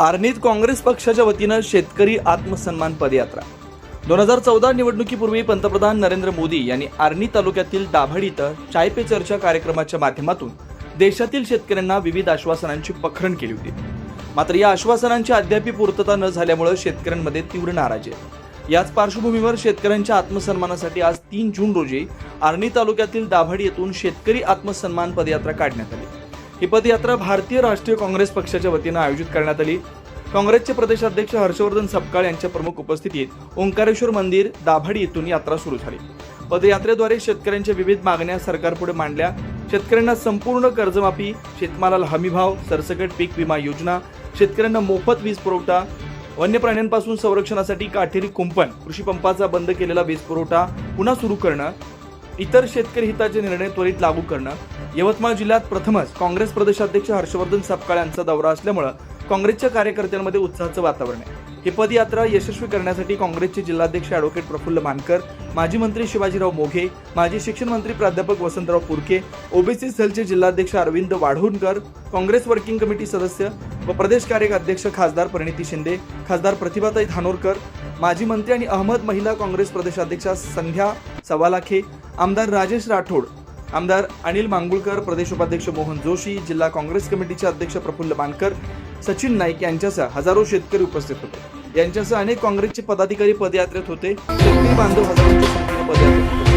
आर्नीत काँग्रेस पक्षाच्या वतीनं शेतकरी आत्मसन्मान पदयात्रा. दोन हजार चौदा निवडणुकीपूर्वी पंतप्रधान नरेंद्र मोदी यांनी आर्नी तालुक्यातील दाभड इथं चाय पे चर्चा कार्यक्रमाच्या माध्यमातून देशातील शेतकऱ्यांना विविध आश्वासनांची पखरण केली होती. मात्र या आश्वासनांची अद्याप पूर्तता न झाल्यामुळे शेतकऱ्यांमध्ये तीव्र नाराजी आहे. याच पार्श्वभूमीवर शेतकऱ्यांच्या आत्मसन्मानासाठी आज तीन जून रोजी आर्णी तालुक्यातील दाभड येथून शेतकरी आत्मसन्मान पदयात्रा काढण्यात आली. ही पदयात्रा भारतीय राष्ट्रीय काँग्रेस पक्षाच्या वतीनं आयोजित करण्यात आली. काँग्रेसचे प्रदेशाध्यक्ष हर्षवर्धन सपकाळ यांच्या प्रमुख उपस्थितीत ओंकारेश्वर मंदिर दाभाडी येथून यात्रा सुरू झाली. पदयात्रेद्वारे शेतकऱ्यांच्या विविध मागण्या सरकारपुढे मांडल्या. शेतकऱ्यांना संपूर्ण कर्जमाफी शेतमालाला हमीभाव सरसकट पीक विमा योजना शेतकऱ्यांना मोफत वीज पुरवठा वन्य प्राण्यांपासून संरक्षणासाठी काटेरी कुंपण कृषी पंपाचा बंद केलेला वीज पुरवठा पुन्हा सुरू करणं इतर शेतकरी हिताचे निर्णय त्वरित लागू करणं यवतमाळ जिल्ह्यात प्रथमच काँग्रेस प्रदेशाध्यक्ष हर्षवर्धन सपकाळ यांचा दौरा असल्यामुळं काँग्रेसच्या कार्यकर्त्यांमध्ये उत्साहाचं वातावरण आहे. ही पदयात्रा यशस्वी करण्यासाठी काँग्रेसचे जिल्हाध्यक्ष ॲडव्होकेट प्रफुल्ल मानकर माजी मंत्री शिवाजीराव मोघे माजी शिक्षण मंत्री प्राध्यापक वसंतराव पुरके ओबीसी सेलचे जिल्हाध्यक्ष अरविंद वाढवणकर काँग्रेस वर्किंग कमिटी सदस्य व प्रदेश कार्याध्यक्ष खासदार परिणिती शिंदे खासदार प्रतिभाताई धानोरकर माजी मंत्री आणि अहमद महिला काँग्रेस प्रदेशाध्यक्षा संध्या सवालाखे आमदार राजेश राठोड आमदार अनिल मांगुळकर प्रदेश उपाध्यक्ष मोहन जोशी जिल्हा काँग्रेस कमिटीचे अध्यक्ष प्रफुल्ल मानकर सचिन नाईक यांच्यासह हजारो शेतकरी उपस्थित होते. यांच्यासह अनेक काँग्रेसचे पदाधिकारी पदयात्रेत होते. शेतकरी बांधव हजारोच्या संख्येने पदयात्रेत